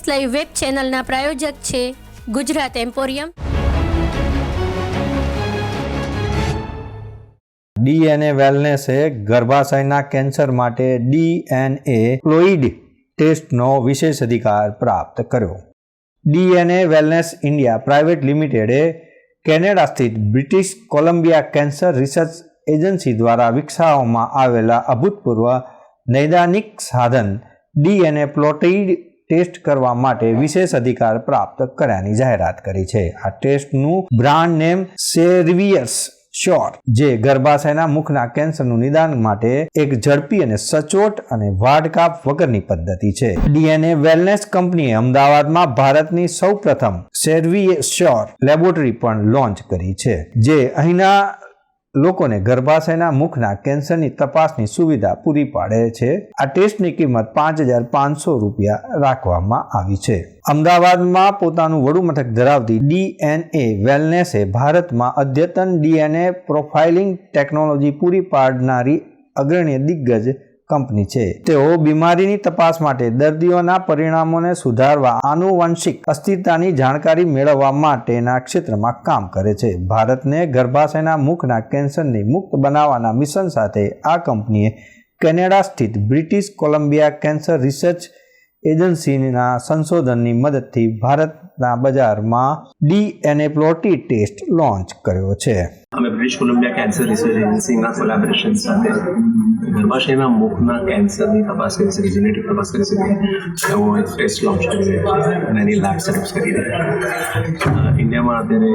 S live web ચેનલના પ્રાયોજક છે ગુજરાત એમ્પોરિયમ. ડીએનએ વેલનેસે ગર્ભાશયના કેન્સર માટે ડીએનએ ક્લોઇડ ટેસ્ટનો વિશેષ અધિકાર પ્રાપ્ત કર્યો. ડીએનએ વેલનેસ ઇન્ડિયા પ્રાઇવેટ લિમિટેડે કેનેડા સ્થિત British Columbia cancer research agency દ્વારા વિકસાવવામાં આવેલા અભૂતપૂર્વ નૈદાનિક સાધન ડીએનએ પ્લોટિડ ટેસ્ટ કરવા માટે વિશેષ અધિકાર પ્રાપ્ત કર્યાની જાહેરાત કરી છે. આ ટેસ્ટનું બ્રાન્ડ નેમ સેર્વિયસ શ્યોર, જે ગર્ભાશયના મુખના કેન્સરનું નિદાન માટે એક ઝડપી અને સચોટ અને વાડકાપ વગરની પદ્ધતિ છે. ડીએનએ વેલનેસ કંપનીએ અમદાવાદમાં ભારતની સૌપ્રથમ સેરવી શ્યોર લેબોરેટરી પણ લોન્ચ કરી છે, જે અહીંના લોકોને ગર્ભાશયના મુખના કેન્સરની તપાસની સુવિધા પૂરી પાડે છે. આ ટેસ્ટની કિંમત પાંચ હજાર પાંચસો રૂપિયા રાખવામાં આવી છે. અમદાવાદમાં પોતાનું વડુ મથક ધરાવતી ડીએનએ વેલનેસે ભારતમાં અદ્યતન ડીએનએ પ્રોફાઇલિંગ ટેકનોલોજી પૂરી પાડનારી અગ્રણી દિગ્ગજ કંપની છે. તેઓ બીમારીની તપાસ માટે દર્દીઓના પરિણામોને સુધારવા આનુવંશિક અસ્થિરતાની જાણકારી મેળવવા માટેના ક્ષેત્રમાં કામ કરે છે. ભારતને ગર્ભાશયના મુખના કેન્સરને મુક્ત બનાવવાના મિશન સાથે આ કંપનીએ કેનેડા સ્થિત બ્રિટિશ કોલંબિયા કેન્સર રિસર્ચ એજન્સીના સંશોધનની મદદથી ભારતના બજારમાં ડીએનએ પ્લોટી ટેસ્ટ લોન્ચ કર્યો છે. અમે બ્રિટિશ કોલંબિયા કેન્સર રિસર્ચ એજન્સીના કોલેબોરેશન સાથે ગર્ભાશયના મુખના કેન્સરની તપાસ કરી શકીએ જેનેટિક તપાસ કરી શકીએ એવો એક ટેસ્ટ લોન્ચ કરી રહ્યા છે અને એની લેબ સેટઅપ કરી રહ્યા છે. ઇન્ડિયામાં અત્યારે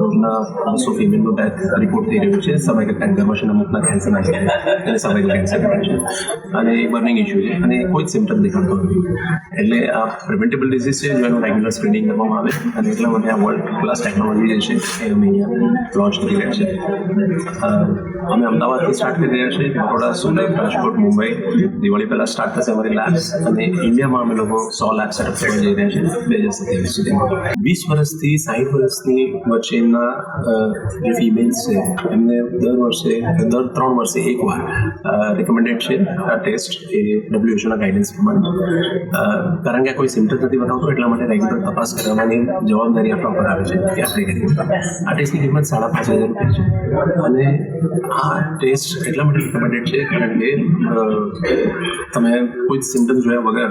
રોજના બસો ફિમેલનો ડેથ રિપોર્ટ થઈ રહ્યું છે. સર્વાઇકલ ગર્ભાશયના મુખના કેન્સરના લીધે. અને સમય કેન્સર છે. અને એ બર્નિંગ ઇસ્યુ છે. અને કોઈ જ સિમ્ટમ દેખાતો નથી. એટલે આ પ્રિવેન્ટેબલ ડિઝીઝ છે જો એનું રેગ્યુલર સ્ક્રીનિંગ આવે અને એટલા માટે આ વર્લ્ડ ક્લાસ ટેકનોલોજી જે છે એ અમે અહીંયા લોન્ચ કરી રહ્યા છે અમે અમદાવાદથી સ્ટાર્ટ કરી રહ્યા છીએ. બરોડા સુરત, રાજકોટ, મુંબઈ, દિવાળી પહેલાં સ્ટાર્ટ થશે અમારી લેબ્સ અને ઇન્ડિયામાં અમે લોકો સો લેબ સેટઅપ કરવા જઈ રહ્યા છીએ બે હજાર સત્યાવીસ સુધીમાં વીસ વર્ષથી સાઠ વર્ષની વચ્ચેના જે ફિમેલ્સ છે, એમને દર વર્ષે, દર ત્રણ વર્ષે એકવાર રિકમેન્ડેડ છે આ ટેસ્ટ એ ડબ્લ્યુએચઓના ગાઈડન્સ પ્રમાણે. કારણ કે કોઈ સિમ્ટમ્સ નથી બતાવતો, એટલા માટે રેગ્યુલર તપાસ કરાવવાની જવાબદારી આપણા આવે છે, કે આપણે આ ટેસ્ટની કિંમત સાડા પાંચ હજાર રૂપિયા છે. અને આ ટેસ્ટ એટલા માટે રિકમેન્ડેડ છે, કારણ કે તમે કોઈ જ સિમ્ટમ જોયા વગર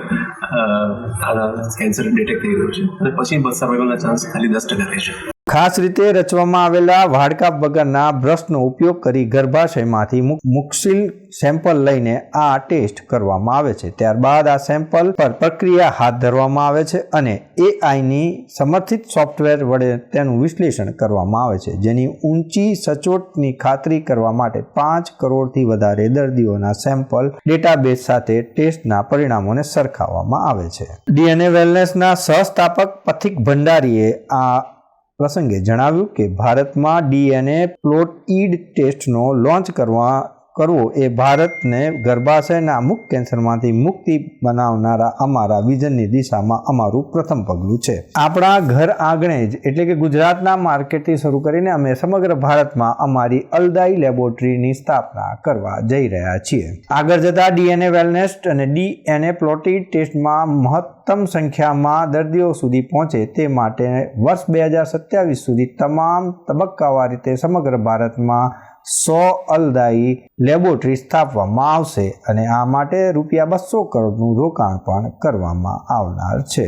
આ કેન્સર ડિટેક્ટ થઈ રહ્યું છે. અને પછી બસ સર્વાઈવલના ચાન્સ ખાલી દસ ટકા રહેશે ખાસ રીતે રચવામાં આવેલા વાડકાપ વગરના બ્રશનો ઉપયોગ કરી ગર્ભાશયમાંથી મુક- મુકશીલ સેમ્પલ લઈને આ ટેસ્ટ કરવામાં આવે છે. ત્યારબાદ આ સેમ્પલ પર પ્રક્રિયા હાથ ધરવામાં આવે છે અને એઆઈની સમર્થિત સોફ્ટવેર વડે તેનું વિશ્લેષણ કરવામાં આવે છે. જેની ઊંચી સચોટની ખાતરી કરવા માટે પાંચ કરોડથી વધારે દર્દીઓના સેમ્પલ ડેટાબેઝ સાથે ટેસ્ટના પરિણામોને સરખાવવામાં આવે છે. ડીએનએ વેલનેસના સહસ્થાપક પથિક ભંડારીએ આ પ્રસંગે જણાવ્યું કે ભારતમાં ડીએનએ પ્લોટ ઈડ ટેસ્ટનો લોન્ચ કરવા કરવો એ ભારતને ગર્ભાશયના મુખ કેન્સરમાંથી મુક્તિ બનાવનારા અમારા વિઝનની દિશામાં અમારું પ્રથમ પગલું છે. આપણા ઘર આંગણે જ એટલે કે ગુજરાતના માર્કેટથી શરૂ કરીને અમે સમગ્ર ભારતમાં અમારી અલદાઈ લેબોરેટરીની સ્થાપના કરવા જઈ રહ્યા છીએ. આગળ જતા ડીએનએ વેલનેસ અને ડીએનએ પ્લોટી ટેસ્ટમાં મહત્તમ સંખ્યામાં દર્દીઓ સુધી પહોંચે તે માટે વર્ષ બે હજાર સત્યાવીસ સુધી તમામ તબક્કાવાર રીતે સમગ્ર ભારતમાં સો અલદાઈ લેબોરેટરી સ્થાપવામાં આવશે અને આ માટે રૂપિયા બસો કરોડનું રોકાણ પણ કરવામાં આવનાર છે.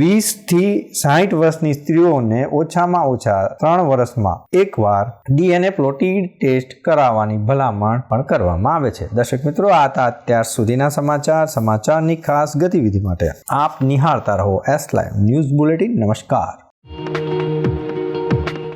વીસથી સાહીઠ વર્ષની સ્ત્રીઓને ઓછામાં ઓછા ત્રણ વર્ષમાં એકવાર ડીએનએ પ્લોટીડ ટેસ્ટ કરાવવાની ભલામણ પણ કરવામાં આવે છે. દર્શક મિત્રો, આ હતા અત્યાર સુધીના સમાચાર. સમાચારની ખાસ ગતિવિધિ માટે આપ નિહાળતા રહો એસ લાઈવ ન્યૂઝ બુલેટિન નમસ્કાર.